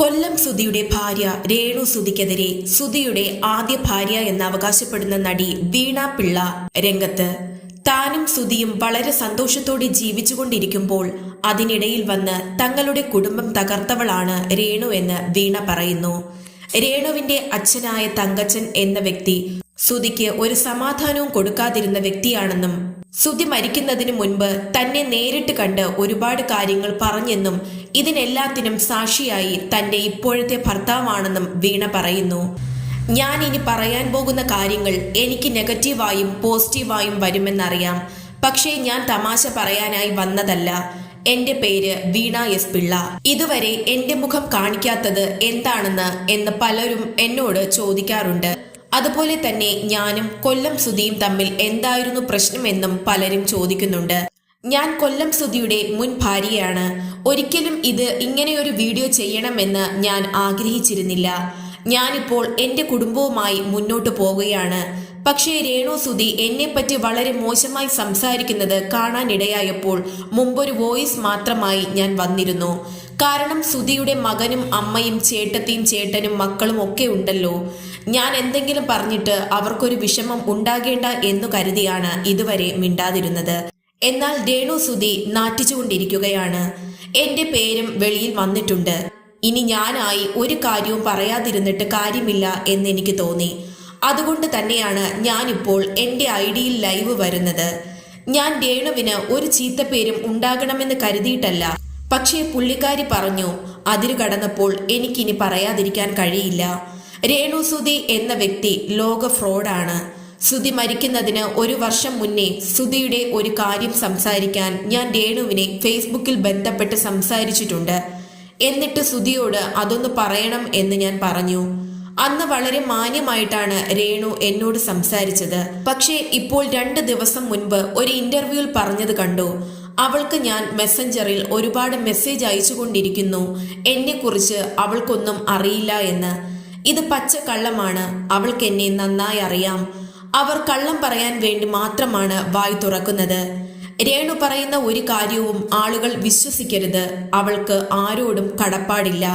കൊല്ലം സുധിയുടെ ഭാര്യ രേണു സുധിക്കെതിരെ സുധിയുടെ ആദ്യ ഭാര്യ എന്ന് അവകാശപ്പെടുന്ന നടി വീണ പിള്ള രംഗത്ത്. താനും സുധിയും വളരെ സന്തോഷത്തോടെ ജീവിച്ചുകൊണ്ടിരിക്കുമ്പോൾ അതിനിടയിൽ വന്ന് തങ്ങളുടെ കുടുംബം തകർത്തവളാണ് രേണു എന്ന് വീണ പറയുന്നു. രേണുവിന്റെ അച്ഛനായ തങ്കച്ചൻ എന്ന വ്യക്തി സുധിക്ക് ഒരു സമാധാനവും കൊടുക്കാതിരുന്ന വ്യക്തിയാണെന്നും സുധി മരിക്കുന്നതിന് മുൻപ് തന്നെ നേരിട്ട് കണ്ട് ഒരുപാട് കാര്യങ്ങൾ പറഞ്ഞെന്നും ഇതിനെല്ലാത്തിനും സാക്ഷിയായി തന്റെ ഇപ്പോഴത്തെ ഭർത്താവാണെന്നും വീണ പറയുന്നു. ഞാൻ ഇനി പറയാൻ പോകുന്ന കാര്യങ്ങൾ എനിക്ക് നെഗറ്റീവായും പോസിറ്റീവായും വരുമെന്നറിയാം. പക്ഷേ ഞാൻ തമാശ പറയാനായി വന്നതല്ല. എന്റെ പേര് വീണ എസ് പിള്ള. ഇതുവരെ എന്റെ മുഖം കാണിക്കാത്തത് എന്താണെന്ന് എന്ന് പലരും എന്നോട് ചോദിക്കാറുണ്ട്. അതുപോലെ തന്നെ ഞാനും കൊല്ലം സുധിയും തമ്മിൽ എന്തായിരുന്നു പ്രശ്നമെന്നും പലരും ചോദിക്കുന്നുണ്ട്. ഞാൻ കൊല്ലം സുധിയുടെ മുൻ ഭാര്യയാണ്. ഒരിക്കലും ഇത് ഇങ്ങനെയൊരു വീഡിയോ ചെയ്യണമെന്ന് ഞാൻ ആഗ്രഹിച്ചിരുന്നില്ല. ഞാനിപ്പോൾ എന്റെ കുടുംബവുമായി മുന്നോട്ട് പോവുകയാണ്. പക്ഷേ രേണു സുധി എന്നെപ്പറ്റി വളരെ മോശമായി സംസാരിക്കുന്നത് കാണാനിടയായപ്പോൾ മുമ്പൊരു വോയിസ് മാത്രമായി ഞാൻ വന്നിരുന്നു. കാരണം സുധിയുടെ മകനും അമ്മയും ചേട്ടത്തിയും ചേട്ടനും മക്കളും ഒക്കെ ഉണ്ടല്ലോ. ഞാൻ എന്തെങ്കിലും പറഞ്ഞിട്ട് അവർക്കൊരു വിഷമം ഉണ്ടാകേണ്ട എന്നു കരുതിയാണ് ഇതുവരെ മിണ്ടാതിരുന്നത്. എന്നാൽ രേണു സുധി നാട്ടിച്ചുകൊണ്ടിരിക്കുകയാണ്. എന്റെ പേരും വെളിയിൽ വന്നിട്ടുണ്ട്. ഇനി ഞാനായി ഒരു കാര്യവും പറയാതിരുന്നിട്ട് കാര്യമില്ല എന്ന് എനിക്ക് തോന്നി. അതുകൊണ്ട് തന്നെയാണ് ഞാനിപ്പോൾ എന്റെ ഐഡിയിൽ ലൈവ് വരുന്നത്. ഞാൻ രേണുവിന് ഒരു ചീത്തപ്പേരും ഉണ്ടാകണമെന്ന് കരുതിയിട്ടല്ല. പക്ഷേ പുള്ളിക്കാരി പറഞ്ഞു അതിരു കടന്നപ്പോൾ എനിക്കിനി പറയാതിരിക്കാൻ കഴിയില്ല. രേണു സുധി എന്ന വ്യക്തി ലോക ഫ്രോഡാണ്. സുധി മരിക്കുന്നതിന് ഒരു വർഷം മുന്നേ ശ്രുതിയുടെ ഒരു കാര്യം സംസാരിക്കാൻ ഞാൻ രേണുവിനെ ഫേസ്ബുക്കിൽ ബന്ധപ്പെട്ട് സംസാരിച്ചിട്ടുണ്ട്. എന്നിട്ട് ശ്രുതിയോട് അതൊന്ന് പറയണം എന്ന് ഞാൻ പറഞ്ഞു. അന്ന് വളരെ മാന്യമായിട്ടാണ് രേണു എന്നോട് സംസാരിച്ചത്. പക്ഷേ ഇപ്പോൾ രണ്ട് ദിവസം മുൻപ് ഒരു ഇന്റർവ്യൂവിൽ പറഞ്ഞത് കണ്ടു. അവൾക്ക് ഞാൻ മെസ്സഞ്ചറിൽ ഒരുപാട് മെസ്സേജ് അയച്ചുകൊണ്ടിരിക്കുന്നു എന്നെക്കുറിച്ച് അവൾക്കൊന്നും അറിയില്ല എന്ന്. ഇത് പച്ച കള്ളമാണ് അവൾക്ക് എന്നെ നന്നായി അറിയാം. അവർ കള്ളം പറയാൻ വേണ്ടി മാത്രമാണ് വായി തുറക്കുന്നത്. രേണു പറയുന്ന ഒരു കാര്യവും ആളുകൾ വിശ്വസിക്കരുത്. അവൾക്ക് ആരോടും കടപ്പാടില്ല.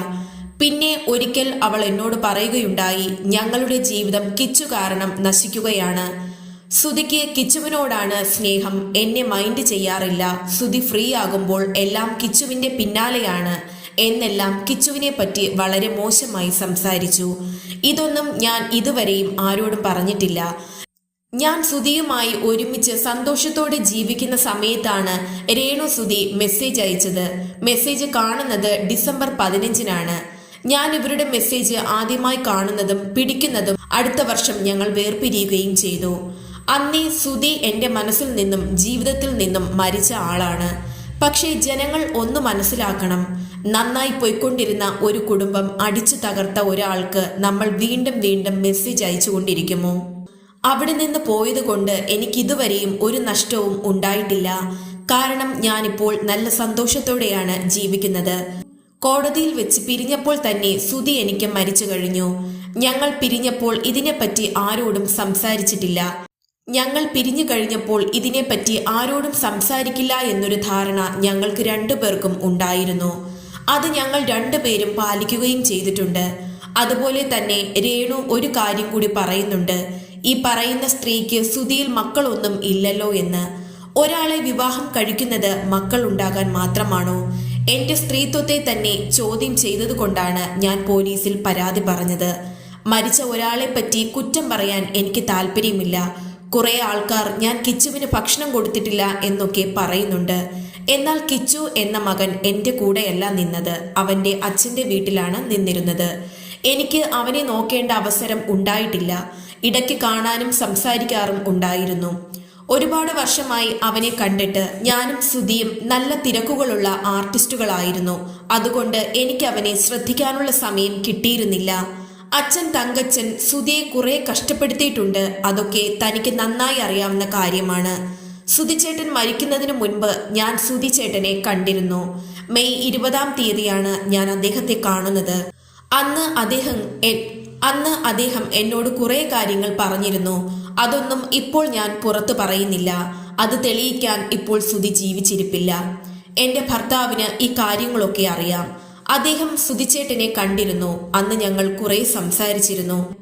പിന്നെ ഒരിക്കൽ അവൾ എന്നോട് പറയുകയുണ്ടായി ഞങ്ങളുടെ ജീവിതം കിച്ചു കാരണം നശിക്കുകയാണ്. സുതിക്ക് കിച്ചുവിനോടാണ് സ്നേഹം. എന്നെ മൈൻഡ് ചെയ്യാറില്ല. സുതി ഫ്രീ ആകുമ്പോൾ എല്ലാം കിച്ചുവിന്റെ പിന്നാലെയാണ്. എന്നെല്ലാം കിച്ചുവിനെ പറ്റി വളരെ മോശമായി സംസാരിച്ചു. ഇതൊന്നും ഞാൻ ഇതുവരെയും ആരോടും പറഞ്ഞിട്ടില്ല. ഞാൻ സുധിയുമായി ഒരുമിച്ച് സന്തോഷത്തോടെ ജീവിക്കുന്ന സമയത്താണ് രേണു സുധി മെസ്സേജ് അയച്ചത്. മെസ്സേജ് കാണുന്നത് ഡിസംബർ പതിനഞ്ചിനാണ്. ഞാൻ ഇവരുടെ മെസ്സേജ് ആദ്യമായി കാണുന്നതും പിടിക്കുന്നതും അടുത്ത വർഷം ഞങ്ങൾ വേർപിരിയുകയും ചെയ്തു. അന്നേ സുധി എന്റെ മനസ്സിൽ നിന്നും ജീവിതത്തിൽ നിന്നും മരിച്ച ആളാണ്. പക്ഷേ ജനങ്ങൾ ഒന്ന് മനസ്സിലാക്കണം. നന്നായി പോയിക്കൊണ്ടിരുന്ന ഒരു കുടുംബം അടിച്ചു തകർത്ത ഒരാൾക്ക് നമ്മൾ വീണ്ടും വീണ്ടും മെസ്സേജ് അയച്ചുകൊണ്ടിരിക്കുമോ? അവിടെ നിന്ന് പോയതുകൊണ്ട് എനിക്കിതുവരെയും ഒരു നഷ്ടവും ഉണ്ടായിട്ടില്ല. കാരണം ഞാനിപ്പോൾ നല്ല സന്തോഷത്തോടെയാണ് ജീവിക്കുന്നത്. കോടതിയിൽ വെച്ച് പിരിഞ്ഞപ്പോൾ തന്നെ സുധി എനിക്ക് മരിച്ചു കഴിഞ്ഞു. ഞങ്ങൾ പിരിഞ്ഞപ്പോൾ ഇതിനെപ്പറ്റി ആരോടും സംസാരിച്ചിട്ടില്ല. ഞങ്ങൾ പിരിഞ്ഞു കഴിഞ്ഞപ്പോൾ ഇതിനെപ്പറ്റി ആരോടും സംസാരിക്കില്ല എന്നൊരു ധാരണ ഞങ്ങൾക്ക് രണ്ടുപേർക്കും ഉണ്ടായിരുന്നു. അത് ഞങ്ങൾ രണ്ടുപേരും പാലിക്കുകയും ചെയ്തിട്ടുണ്ട്. അതുപോലെ തന്നെ രേണു ഒരു കാര്യം കൂടി പറയുന്നുണ്ട്. ഈ പറയുന്ന സ്ത്രീക്ക് സുധിയിൽ മക്കളൊന്നും ഇല്ലല്ലോ എന്ന്. ഒരാളെ വിവാഹം കഴിക്കുന്നത് മക്കൾ ഉണ്ടാകാൻ മാത്രമാണോ? എന്റെ സ്ത്രീത്വത്തെ തന്നെ ചോദ്യം ചെയ്തതുകൊണ്ടാണ് ഞാൻ പോലീസിൽ പരാതി പറഞ്ഞത്. മരിച്ച ഒരാളെ പറ്റി കുറ്റം പറയാൻ എനിക്ക് താല്പര്യമില്ല. കുറെ ആൾക്കാർ ഞാൻ കിച്ചുവിന് ഭക്ഷണം കൊടുത്തിട്ടില്ല എന്നൊക്കെ പറയുന്നുണ്ട്. എന്നാൽ കിച്ചു എന്ന മകൻ എന്റെ കൂടെയല്ല നിന്നത്. അവന്റെ അച്ഛന്റെ വീട്ടിലാണ് നിന്നിരുന്നത്. എനിക്ക് അവനെ നോക്കേണ്ട അവസരം ഉണ്ടായിട്ടില്ല. ഇടയ്ക്ക് കാണാനും സംസാരിക്കാറും ഉണ്ടായിരുന്നു. ഒരുപാട് വർഷമായി അവനെ കണ്ടിട്ട് ഞാനും സുധിയും നല്ല തിരക്കുകളുള്ള ആർട്ടിസ്റ്റുകളായിരുന്നു. അതുകൊണ്ട് എനിക്ക് അവനെ ശ്രദ്ധിക്കാനുള്ള സമയം കിട്ടിയിരുന്നില്ല. അച്ഛൻ തങ്കച്ചൻ സുധിയെ കുറെ കഷ്ടപ്പെടുത്തിയിട്ടുണ്ട്. അതൊക്കെ തനിക്ക് നന്നായി അറിയാവുന്ന കാര്യമാണ്. സുധിച്ചേട്ടൻ മരിക്കുന്നതിന് മുൻപ് ഞാൻ സുധിച്ചേട്ടനെ കണ്ടിരുന്നു. മെയ് ഇരുപതാം തീയതിയാണ് ഞാൻ അദ്ദേഹത്തെ കാണുന്നത്. അന്ന് അദ്ദേഹം അന്ന് അദ്ദേഹം എന്നോട് കുറേ കാര്യങ്ങൾ പറഞ്ഞിരുന്നു. അതൊന്നും ഇപ്പോൾ ഞാൻ പുറത്തു പറയുന്നില്ല. അത് തെളിയിക്കാൻ ഇപ്പോൾ സുതി ജീവിച്ചിരിപ്പില്ല. എന്റെ ഭർത്താവിന് ഈ കാര്യങ്ങളൊക്കെ അറിയാം. അദ്ദേഹം സുതിച്ചേട്ടനെ കണ്ടിരുന്നു. അന്ന് ഞങ്ങൾ കുറെ സംസാരിച്ചിരുന്നു.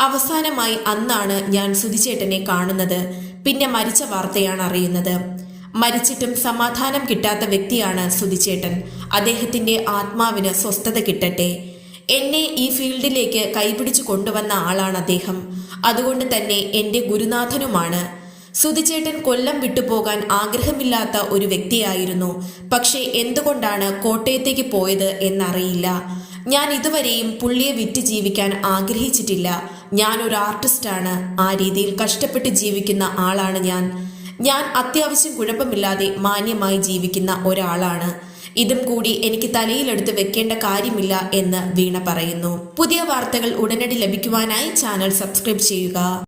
അവസാനമായി അന്നാണ് ഞാൻ സുതിച്ചേട്ടനെ കാണുന്നത്. പിന്നെ മരിച്ച വാർത്തയാണ് അറിയുന്നത്. മരിച്ചിട്ടും സമാധാനം കിട്ടാത്ത വ്യക്തിയാണ് സുതിച്ചേട്ടൻ അദ്ദേഹത്തിന്റെ ആത്മാവിന് സ്വസ്ഥത കിട്ടട്ടെ. എന്നെ ഈ ഫീൽഡിലേക്ക് കൈപിടിച്ചു കൊണ്ടുവന്ന ആളാണ് അദ്ദേഹം. അതുകൊണ്ട് തന്നെ എന്റെ ഗുരുനാഥനുമാണ്. സുധിച്ചേട്ടൻ കൊല്ലം വിട്ടുപോകാൻ ആഗ്രഹമില്ലാത്ത ഒരു വ്യക്തിയായിരുന്നു. പക്ഷേ എന്തുകൊണ്ടാണ് കോട്ടയത്തേക്ക് പോയത് എന്നറിയില്ല. ഞാൻ ഇതുവരെയും പുള്ളിയെ വിറ്റ് ജീവിക്കാൻ ആഗ്രഹിച്ചിട്ടില്ല. ഞാൻ ഒരു ആർട്ടിസ്റ്റാണ്. ആ രീതിയിൽ കഷ്ടപ്പെട്ട് ജീവിക്കുന്ന ആളാണ് ഞാൻ. ഞാൻ അത്യാവശ്യം കുഴപ്പമില്ലാതെ മാന്യമായി ജീവിക്കുന്ന ഒരാളാണ്. ഇതും കൂടി എനിക്ക് തലയിലെടുത്ത് വെക്കേണ്ട കാര്യമില്ല എന്ന് വീണ പറയുന്നു. പുതിയ വാർത്തകൾ ഉടനടി ലഭിക്കുവാനായി ചാനൽ സബ്സ്ക്രൈബ് ചെയ്യുക.